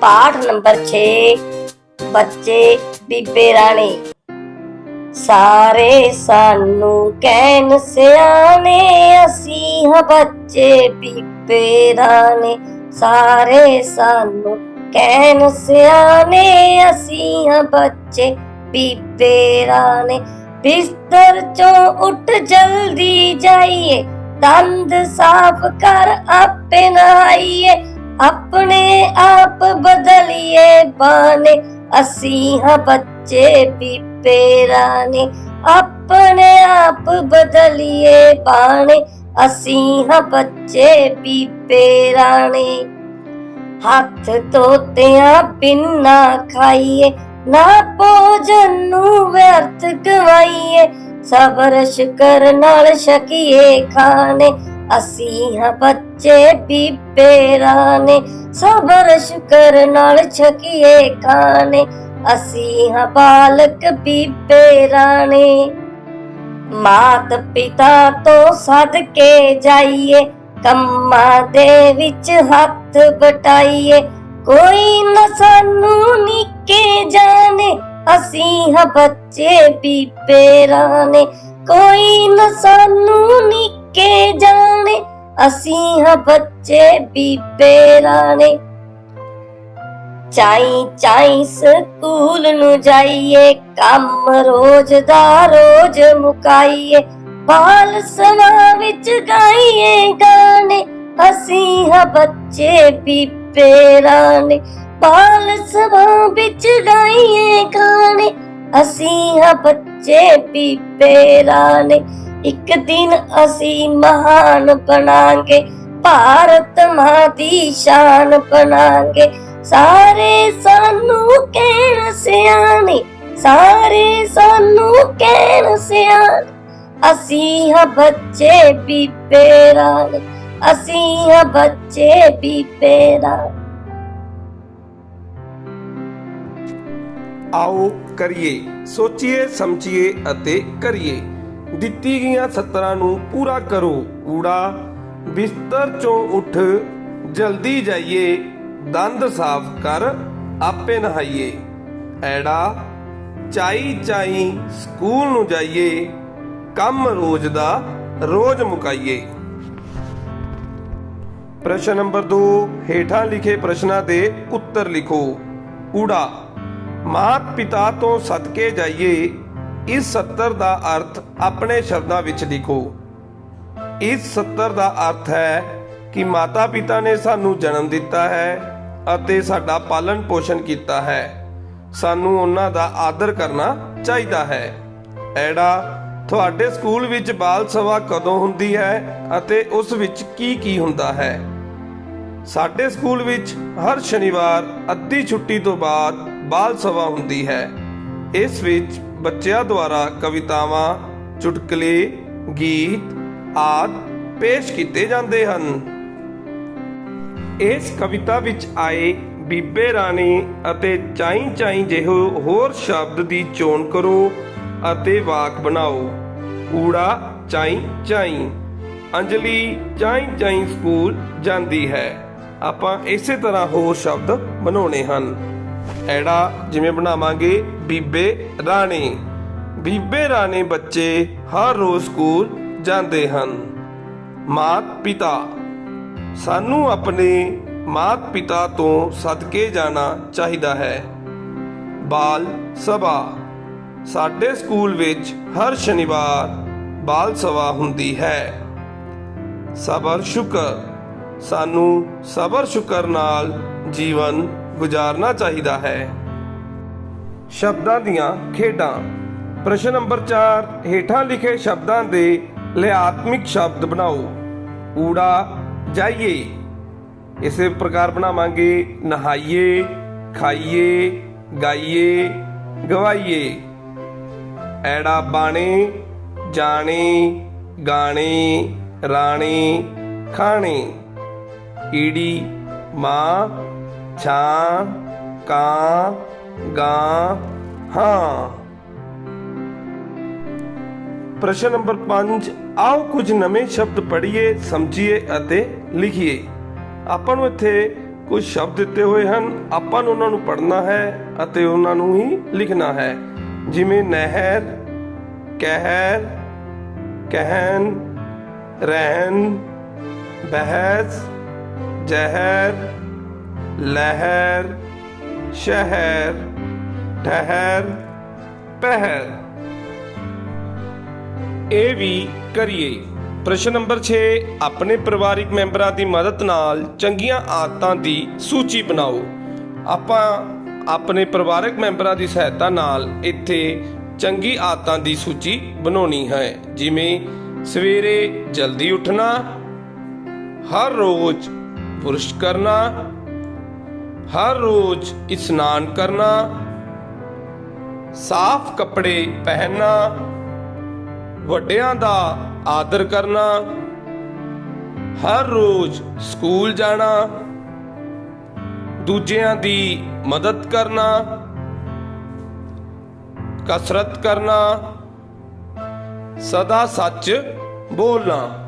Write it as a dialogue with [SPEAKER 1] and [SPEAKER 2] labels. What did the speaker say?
[SPEAKER 1] ਪਾਠ ਨੰਬਰ 6 ਬੱਚੇ ਬੀਬੇ ਰਾਣੀ। ਸਾਰੇ ਸਾਨੂੰ ਕਹਿਣ, ਸਿਆਣੇ ਅਸੀਂ ਹਾਂ ਬੱਚੇ ਬੀਬੇ ਰਾਣੀ। ਸਾਰੇ ਸਾਨੂੰ ਕਹਿਣ, ਸਿਆਣੇ ਅਸੀਂ ਹਾਂ ਬੱਚੇ ਬੀਬੇ ਰਾਣੀ। ਬਿਸਤਰ ਚੋਂ ਉੱਠ ਜਲਦੀ ਜਾਈਏ, ਦੰਦ ਸਾਫ਼ ਕਰ ਆਪੇ ਨਹਾਈਏ। ਆਪਣੇ ਆਪ ਬਦਲੀਏ ਬਾਣੇ ਅਸੀਂ ਹਾਂ ਬੱਚੇ ਬੀਬੇ ਰਾਣੀ ਆਪਣੇ ਆਪ ਬਦਲੀਏ ਬਾਣੇ ਅਸੀਂ ਹਾਂ ਬੱਚੇ ਬੀਬੇ ਰਾਣੀ ਹੱਥ ਧੋਤਿਆਂ ਪਿੰਨਾ ਖਾਈਏ, ਨਾ ਭੋਜਨ ਨੂੰ ਵਿਅਰਥ ਗਵਾਈਏ। ਸਬਰ ਸ਼ੁਕਰ ਨਾਲ ਛਕੀਏ ਖਾਣੇ ਅਸੀਂ ਹਾਂ ਬੱਚੇ ਬੀਬੇ ਰਾਣੇ ਸਬਰ ਸ਼ੁਕਰ ਨਾਲ ਛਕੀਏ ਖਾਣੇ। ਅਸੀਂ ਹਾਂ ਬਾਲਕ ਬੀਬੇ ਰਾਣੇ ਮਾਤ ਪਿਤਾ ਤੋਂ ਸਦਕੇ ਜਾਈਏ, ਕੰਮਾਂ ਦੇ ਵਿੱਚ ਹੱਥ ਵਟਾਈਏ। ਕੋਈ ਨਾ ਸਾਨੂੰ ਨਿੱਕੇ ਜਾਣੇ, ਅਸੀਂ ਹਾਂ ਬੱਚੇ ਬੀਬੇ ਰਾਣੇ ਕੋਈ ਨਾ ਸਾਨੂੰ ਨਿੱਕੇ ਕੇ ਜਾਣੇ, ਅਸੀਂ ਹਾਂ ਬੱਚੇ ਬੀਬੇ ਰਾਣੇ। ਚਾਈ ਚਾਈ ਸਕੂਲ ਨੂੰ ਜਾਈਏ, ਕੰਮ ਰੋਜ਼ ਦਾ ਰੋਜ਼ ਮੁਕਾਈਏ। ਬਾਲ ਸਭਾ ਵਿੱਚ ਗਾਈਏ ਗਾਣੇ, ਅਸੀਂ ਹਾਂ ਬੱਚੇ ਬੀਬੇ ਰਾਣੇ। ਬਾਲ ਸਭਾ ਵਿੱਚ ਗਾਈਏ ਗਾਣੇ, ਅਸੀਂ ਹਾਂ ਬੱਚੇ ਬੀਬੇ ਰਾਣੇ। ਇੱਕ ਦਿਨ ਅਸੀਂ ਮਹਾਨ ਬਣਾਂਗੇ, ਭਾਰਤ ਮਾਂ ਦੀ ਸ਼ਾਨ ਬਣਾਂਗੇ। ਸਾਰੇ ਸਾਨੂੰ ਕਹਿਣ ਸਿਆਣੇ, ਸਾਰੇ ਸਾਨੂੰ ਕਹਿਣ ਸਿਆਣੇ, ਅਸੀਂ ਹਾਂ ਬੱਚੇ ਬੀਬੇ ਰਾਣੇ, ਅਸੀਂ ਹਾਂ ਬੱਚੇ ਬੀਬੇ ਰਾਣੇ।
[SPEAKER 2] ਆਓ ਕਰੀਏ, ਸੋਚੀਏ, ਸਮਝੀਏ ਅਤੇ ਕਰੀਏ। ਦਿੱਤੀ ਗਈਆਂ ਸਤਰਾਂ ਨੂੰ ਪੂਰਾ ਕਰੋ। ਊੜਾ ਬਿਸਤਰ ਚੋਂ ਉੱਠ, ਜਲਦੀ ਜਾਈਏ, ਦੰਦ ਸਾਫ਼ ਕਰ, ਆਪੇ ਨਹਾਈਏ। ਐੜਾ, ਚਾਈ ਚਾਈ ਸਕੂਲ ਨੂੰ ਜਾਈਏ, ਕੰਮ ਰੋਜ਼ ਦਾ ਰੋਜ਼ ਮੁਕਾਈਏ। ਪ੍ਰਸ਼ਨ ਨੰਬਰ 2 ਹੇਠਾਂ ਲਿਖੇ ਪ੍ਰਸ਼ਨਾਂ ਦੇ ਉੱਤਰ ਲਿਖੋ। ਊੜਾ ਮਾਤ ਪਿਤਾ ਤੋਂ ਸਦਕੇ ਜਾਈਏ ਇਸ ਸੱਤਰ ਦਾ ਅਰਥ ਆਪਣੇ ਸ਼ਬਦਾਂ ਵਿੱਚ ਲਿਖੋ। ਇਸ ਸੱਤਰ ਦਾ ਅਰਥ ਹੈ ਕਿ ਮਾਤਾ ਪਿਤਾ ਨੇ ਸਾਨੂੰ ਜਨਮ ਦਿੱਤਾ ਹੈ ਅਤੇ ਸਾਡਾ ਪਾਲਣ ਪੋਸ਼ਣ ਕੀਤਾ ਹੈ। ਸਾਨੂੰ ਉਹਨਾਂ ਦਾ ਆਦਰ ਕਰਨਾ ਚਾਹੀਦਾ ਹੈ। ਐੜਾ, ਤੁਹਾਡੇ ਸਕੂਲ ਵਿੱਚ ਬਾਲ ਸਭਾ ਕਦੋਂ ਹੁੰਦੀ ਹੈ ਅਤੇ ਉਸ ਵਿੱਚ ਕੀ ਕੀ ਹੁੰਦਾ ਹੈ? ਸਾਡੇ ਸਕੂਲ ਵਿੱਚ ਹਰ ਸ਼ਨੀਵਾਰ ਅੱਧੀ ਛੁੱਟੀ ਤੋਂ ਬਾਅਦ ਬਾਲ ਸਭਾ ਹੁੰਦੀ ਹੈ। ਇਸ ਵਿੱਚ ਬੱਚਿਆਂ ਦੁਆਰਾ ਕਵਿਤਾਵਾਂ, ਚੁਟਕਲੇ, ਗੀਤ ਆਦਿ ਪੇਸ਼ ਕੀਤੇ ਜਾਂਦੇ ਹਨ। ਇਸ ਕਵਿਤਾ ਵਿੱਚ ਆਏ ਬੀਬੇ ਰਾਣੀ ਅਤੇ ਚਾਈ ਚਾਈ ਜਿਹੋ ਹੋਰ ਸ਼ਬਦ ਦੀ ਚੋਣ ਕਰੋ ਅਤੇ ਵਾਕ ਬਣਾਓ। ਊੜਾ ਚਾਈ ਚਾਈ ਅੰਜਲੀ ਚਾਈ ਚਾਈ ਸਕੂਲ ਜਾਂਦੀ ਹੈ। ਆਪਾਂ ਇਸੇ ਤਰ੍ਹਾਂ ਹੋਰ ਸ਼ਬਦ ਬਣਾਉਣੇ ਹਨ। ਐੜਾ ਜਿਵੇਂ ਬਣਾਵਾਂਗੇ ਬੀਬੇ ਰਾਣੀ। ਬੀਬੇ ਰਾਣੀ ਬੱਚੇ ਹਰ ਰੋਜ਼ ਸਕੂਲ ਜਾਂਦੇ ਹਨ। ਮਾਤ ਪਿਤਾ ਸਾਨੂੰ ਆਪਣੇ ਮਾਤ ਪਿਤਾ ਤੋਂ ਸਦਕੇ ਜਾਣਾ ਚਾਹੀਦਾ ਹੈ। ਬਾਲ ਸਭਾ ਸਾਡੇ ਸਕੂਲ ਵਿੱਚ ਹਰ ਸ਼ਨੀਵਾਰ ਬਾਲ ਸਭਾ ਹੁੰਦੀ ਹੈ। ਸਬਰ ਸ਼ੁਕਰ ਸਾਨੂੰ ਸਬਰ ਸ਼ੁਕਰ ਨਾਲ ਜੀਵਨ ਗੁਜ਼ਾਰਨਾ ਚਾਹੀਦਾ ਹੈ। ਸ਼ਬਦਾਂ ਦੀਆਂ ਖੇਡਾਂ। ਪ੍ਰਸ਼ਨ ਨੰਬਰ 4 ਹੇਠਾਂ ਲਿਖੇ ਸ਼ਬਦਾਂ ਦੇ ਲਿਆਤਮਿਕ ਸ਼ਬਦ ਬਣਾਓ। ਊੜਾ ਜਾਈਏ। ਇਸੇ ਪ੍ਰਕਾਰ ਬਣਾਵਾਂਗੇ, ਨਹਾਈਏ, ਖਾਈਏ, ਗਾਈਏ, ਗਵਾਈਏ। ਐੜਾ ਬਾਣੇ, ਜਾਣੇ, ਗਾਣੇ, ਰਾਣੇ, ਖਾਣੇ। ਈੜੀ, ਮਾਂ ਛਾਂ ਕਾਂ, ਗਾਂ, ਹਾਂ। ਪ੍ਰਸ਼ਨ ਨੰਬਰ 5 ਆਓ ਕੁਝ ਨਵੇਂ ਸ਼ਬਦ ਪੜ੍ਹੀਏ, ਸਮਝੀਏ ਅਤੇ ਲਿਖੀਏ। ਆਪਾਂ ਨੂੰ ਇੱਥੇ ਕੁਝ ਸ਼ਬਦ ਦਿੱਤੇ ਹੋਏ ਹਨ। ਆਪਾਂ ਨੂੰ ਉਹਨਾਂ ਨੂੰ ਪੜ੍ਹਨਾ ਹੈ ਅਤੇ ਉਹਨਾਂ ਨੂੰ ਹੀ ਲਿਖਣਾ ਹੈ। ਜਿਵੇਂ ਨਹਿਰ, ਕਹਿਰ ਕਹਿਨ ਰਹਿਨ ਬਹਿਸ, ਜ਼ਹਿਰ ਲਹਿਰ, ਸ਼ਹਿਰ, ਠਹਿਰ, ਪਹਿਰ। ਇਹ ਵੀ ਕਰੀਏ। ਪ੍ਰਸ਼ਨ ਨੰਬਰ 6 ਆਪਣੇ ਪਰਿਵਾਰਿਕ ਮੈਂਬਰਾਂ ਦੀ ਮਦਦ ਨਾਲ ਚੰਗੀਆਂ ਆਦਤਾਂ ਦੀ ਸੂਚੀ ਬਣਾਓ। ਆਪਾਂ ਆਪਣੇ ਪਰਿਵਾਰਕ ਮੈਂਬਰਾਂ ਦੀ ਸਹਾਇਤਾ ਨਾਲ ਇੱਥੇ ਚੰਗੀ ਆਦਤਾਂ ਦੀ ਸੂਚੀ ਬਣਾਉਣੀ ਹੈ। ਜਿਵੇਂ ਸਵੇਰੇ ਜਲਦੀ ਉੱਠਣਾ, ਹਰ ਰੋਜ਼ ਬੁਰਸ਼ ਕਰਨਾ ਹਰ ਰੋਜ਼ ਇਸ਼ਨਾਨ ਕਰਨਾ, ਸਾਫ਼ ਕੱਪੜੇ ਪਹਿਨਣਾ, ਵੱਡਿਆਂ ਦਾ ਆਦਰ ਕਰਨਾ, ਹਰ ਰੋਜ਼ ਸਕੂਲ ਜਾਣਾ, ਦੂਜਿਆਂ ਦੀ ਮਦਦ ਕਰਨਾ, ਕਸਰਤ ਕਰਨਾ, ਸਦਾ ਸੱਚ ਬੋਲਣਾ।